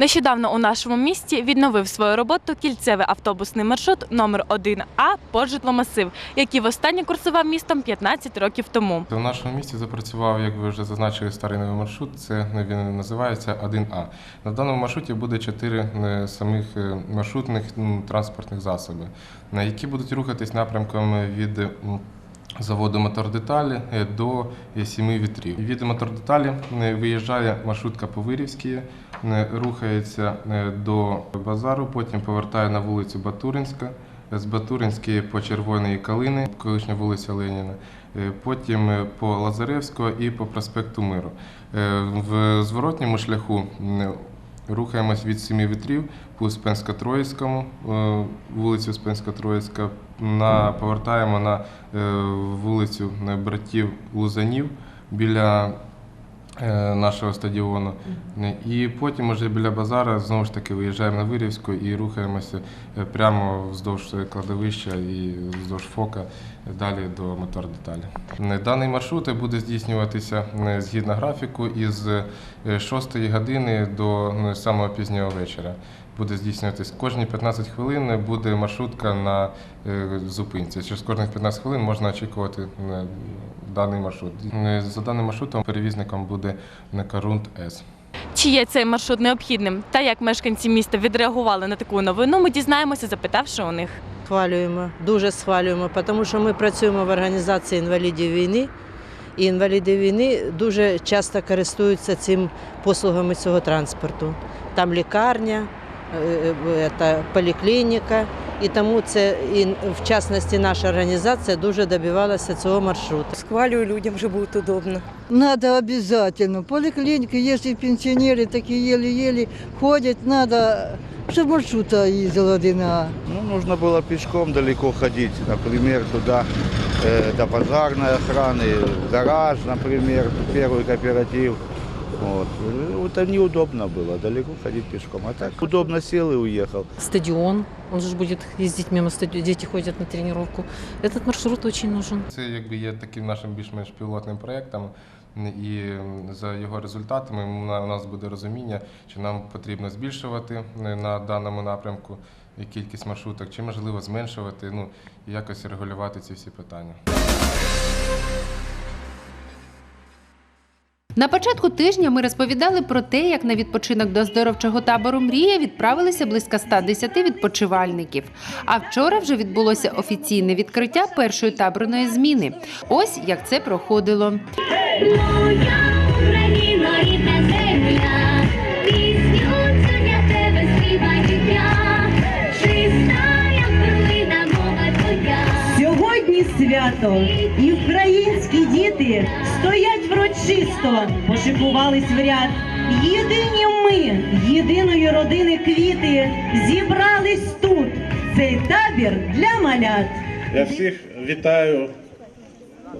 Нещодавно у нашому місті відновив свою роботу кільцевий автобусний маршрут номер 1 А Пожитломасив, який востаннє курсував містом 15 років тому. В нашому місті запрацював, як ви вже зазначили, старий новий маршрут. Це він називається 1А. На даному маршруті буде чотири е, самих е, маршрутних транспортних засоби, які будуть рухатись напрямком від заводу Мотор-Деталі е, до сіми вітрів. Від Мотор-Деталі виїжджає маршрутка по Вирівській, е, рухається е, до базару, потім повертає на вулицю Батуринська. З Батуринської по Червоної Калини, колишня вулиця Леніна, е, потім е, по Лазаревського і по проспекту Миру. Е, В зворотньому шляху рухаємось від Семи вітрів по Успенсько-Троїцькому, е, вулицю Успенсько-Троїцька, на, повертаємо на е, вулицю е, братів Лузанів біля е, нашого стадіону. І потім уже біля базара знову ж таки виїжджаємо на Вирівську і рухаємося е, прямо вздовж кладовища і вздовж фока е, далі до мотор деталі. Е, Даний маршрут буде здійснюватися е, згідно графіку із 6 години до е, самого пізнього вечора. Буде здійснюватись кожні 15 хвилин буде маршрутка на е, зупинці. Через кожних 15 хвилин можна очікувати е, даний маршрут. Е, За даним маршрутом перевізником буде Некарунт С. Чи є цей маршрут необхідним? Та як мешканці міста відреагували на таку новину, ми дізнаємося, запитавши у них. Схвалюємо, дуже схвалюємо, тому що ми працюємо в організації інвалідів війни, і інваліди війни дуже часто користуються цим послугами цього транспорту. Там лікарня, е, е, та поліклініка, і тому це і в частності наша організація дуже добивалася цього маршруту. Схвалюю людям, же будет удобно. Надо обязательно. Поликлиника, если пенсионеры такие еле-еле ходят, надо, чтобы маршрута ездила один А. Ну, нужно было пешком далеко ходить, например, туда э, до пожарной охраны, в гараж, например, первый кооператив. Вот. Ну, Это неудобно было, далеко ходить пешком. А так удобно сел и уехал. стадион, он же будет ездить мимо стадиона, дети ходят на тренировку. Этот маршрут очень нужен. Це якби є таким нашим більш-менш пілотним проєктом. І м, за його результатами м, на- у нас буде розуміння, чи нам потрібно збільшувати е, на даному напрямку кількість маршруток, чи можливо зменшувати, ну і якось регулювати ці всі питання. На початку тижня ми розповідали про те, як на відпочинок до оздоровчого табору Мрія відправилися близько 110 відпочивальників. А вчора вже відбулося офіційне відкриття першої таборної зміни. Ось як це проходило. Моя Україна, рідна земля, пісню цю для тебе співай життя, чиста, як перлина, мова твоя. Сьогодні свято, і українські діти стоять врочисто, пошикувались в ряд. Єдині ми, єдиної родини квіти, зібрались тут. Цей табір для малят. Я всіх вітаю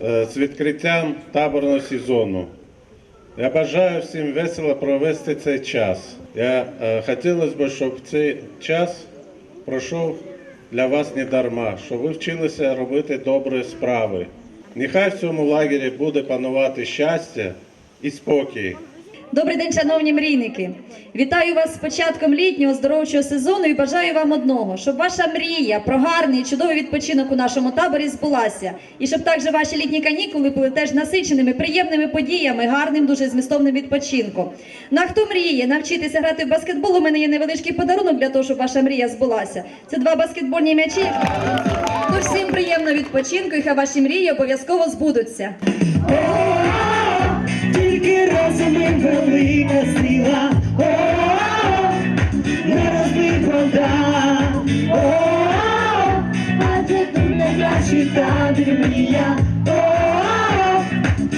е, з відкриттям таборного сезону. Я бажаю всім весело провести цей час. Я е, хотілося б, щоб цей час пройшов для вас не дарма, щоб ви вчилися робити добрі справи. Нехай в цьому лагері буде панувати щастя і спокій. Добрий день, шановні мрійники! Вітаю вас з початком літнього здоровчого сезону і бажаю вам одного, щоб ваша мрія про гарний і чудовий відпочинок у нашому таборі збулася. І щоб також ваші літні канікули були теж насиченими, приємними подіями, гарним, дуже змістовним відпочинком. На хто мріє навчитися грати в баскетбол, у мене є невеличкий подарунок для того, щоб ваша мрія збулася. Це два баскетбольні м'ячі. Тож всім приємного відпочинку і хай ваші мрії обов'язково збудуться. Тільки разом ми велика сила, о, не розбить вода, о, адже тут найкращий табір мрія,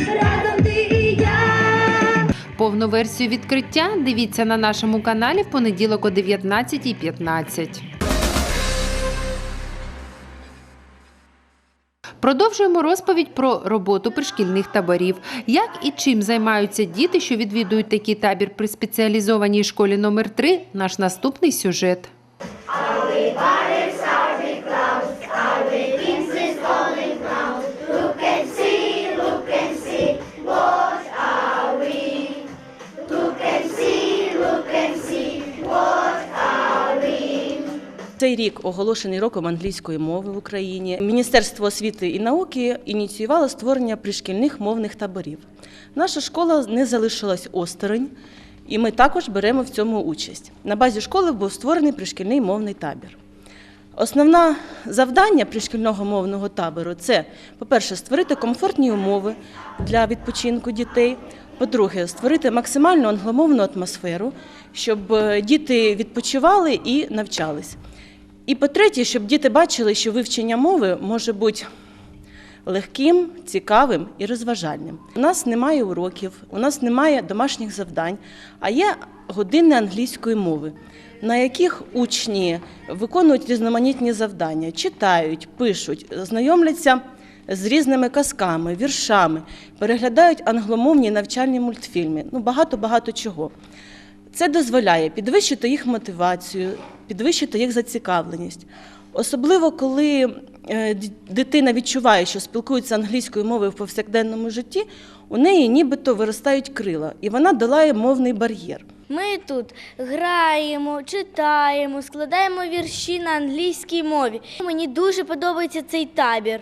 Разом ти і я. Повну версію відкриття дивіться на нашому каналі в понеділок о 19.15. Продовжуємо розповідь про роботу пришкільних таборів. Як і чим займаються діти, що відвідують такий табір при спеціалізованій школі номер 3 наш наступний сюжет. Цей рік оголошений роком англійської мови в Україні. Міністерство освіти і науки ініціювало створення пришкільних мовних таборів. Наша школа не залишилась осторонь, і ми також беремо в цьому участь. На базі школи був створений пришкільний мовний табір. Основне завдання пришкільного мовного табору це, по-перше, створити комфортні умови для відпочинку дітей. По-друге, створити максимальну англомовну атмосферу, щоб е, діти відпочивали і навчались. І по-третє, щоб діти бачили, що вивчення мови може бути легким, цікавим і розважальним. У нас немає уроків, у нас немає домашніх завдань, а є години англійської мови, на яких учні виконують різноманітні завдання, читають, пишуть, знайомляться з різними казками, віршами, переглядають англомовні навчальні мультфільми. Ну багато-багато чого. Це дозволяє підвищити їх мотивацію, підвищити їх зацікавленість. Особливо коли е, дитина відчуває, що спілкується англійською мовою в повсякденному житті, у неї нібито виростають крила, і вона долає мовний бар'єр. Ми тут граємо, читаємо, складаємо вірші на англійській мові. Мені дуже подобається цей табір.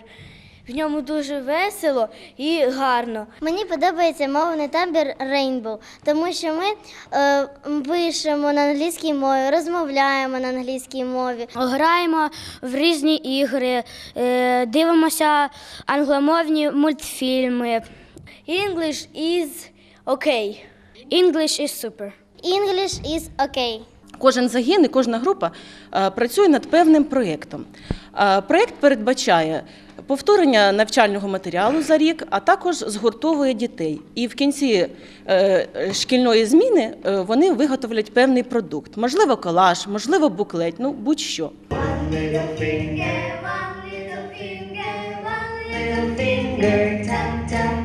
В ньому дуже весело і гарно. Мені подобається мовний табір Rainbow, тому що ми е, пишемо на англійській мові, розмовляємо на англійській мові. Граємо в різні ігри, е, дивимося англомовні мультфільми. English is okay. English is super. English is okay. Кожен загін і кожна група е, працює над певним проєктом. Е, Проєкт передбачає повторення навчального матеріалу за рік, а також згуртовує дітей. І в кінці е, шкільної зміни вони виготовлять певний продукт. Можливо, колаж, можливо, буклет, ну будь-що. finger, tap, tap,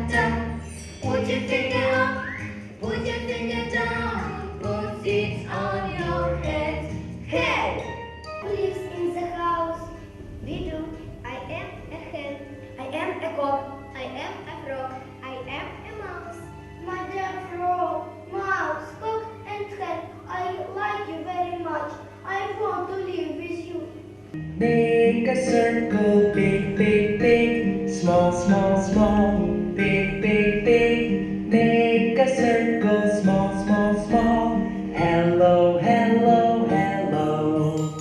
Make a circle, big, big, big, small, small, small, big, big, big. Make a circle, small, small, small. Hello, hello.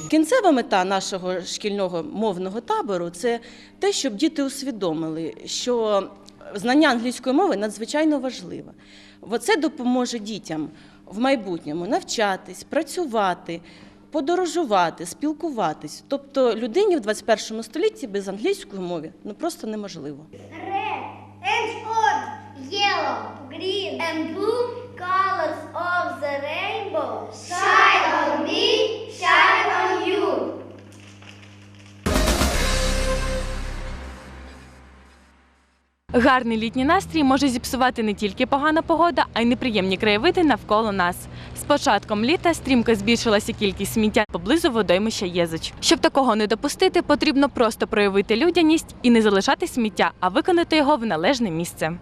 Кінцева мета нашого шкільного мовного табору це те, щоб діти усвідомили, що знання англійської мови надзвичайно важливе. Це допоможе дітям в майбутньому навчатись, працювати, подорожувати, спілкуватись. Тобто людині в 21 столітті без англійської мови ну просто неможливо. Red and orange, yellow, green and blue colors of the rainbow shine on me, shine on you. Гарний літній настрій може зіпсувати не тільки погана погода, а й неприємні краєвиди навколо нас. З початком літа стрімко збільшилася кількість сміття поблизу водоймища Єзич. Щоб такого не допустити, потрібно просто проявити людяність і не залишати сміття, а виконати його в належне місце.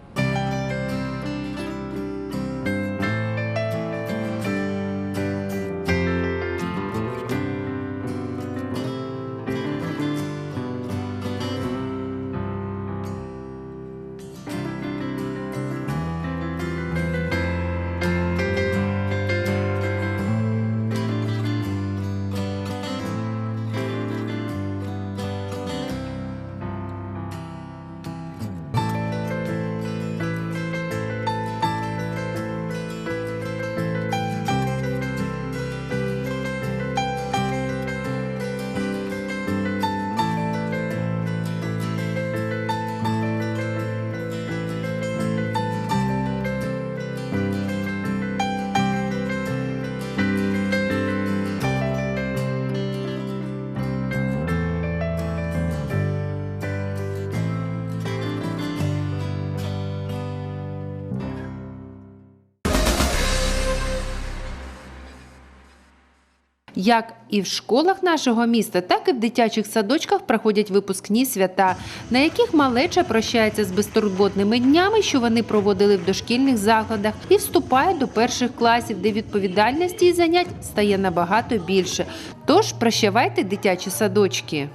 Як і в школах нашого міста, так і в дитячих садочках проходять випускні свята, на яких малеча прощається з безтурботними днями, що вони проводили в дошкільних закладах, і вступає до перших класів, де відповідальності і занять стає набагато більше. Тож прощавайте дитячі садочки.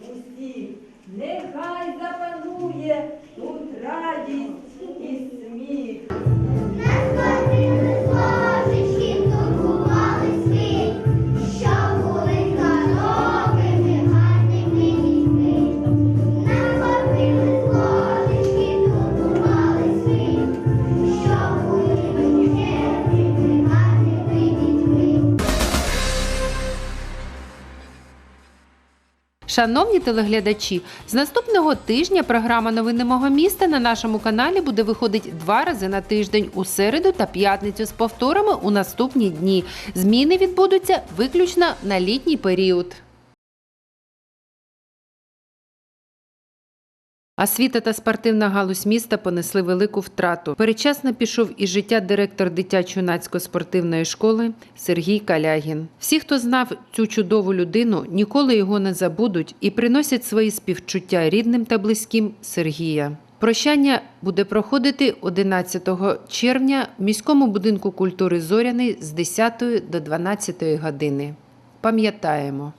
Усіх. Нехай запанує Шановні телеглядачі, з наступного тижня програма Новини мого міста на нашому каналі буде виходити два рази на тиждень у середу та п'ятницю з повторами у наступні дні. Зміни відбудуться виключно на літній період. Освіта та спортивна галузь міста понесли велику втрату. Передчасно пішов із життя директор дитячо-юнацької спортивної школи Сергій Калягін. Всі, хто знав цю чудову людину, ніколи його не забудуть і приносять свої співчуття рідним та близьким Сергія. Прощання буде проходити 11 червня в міському будинку культури Зоряний з 10 до 12 години. Пам'ятаємо.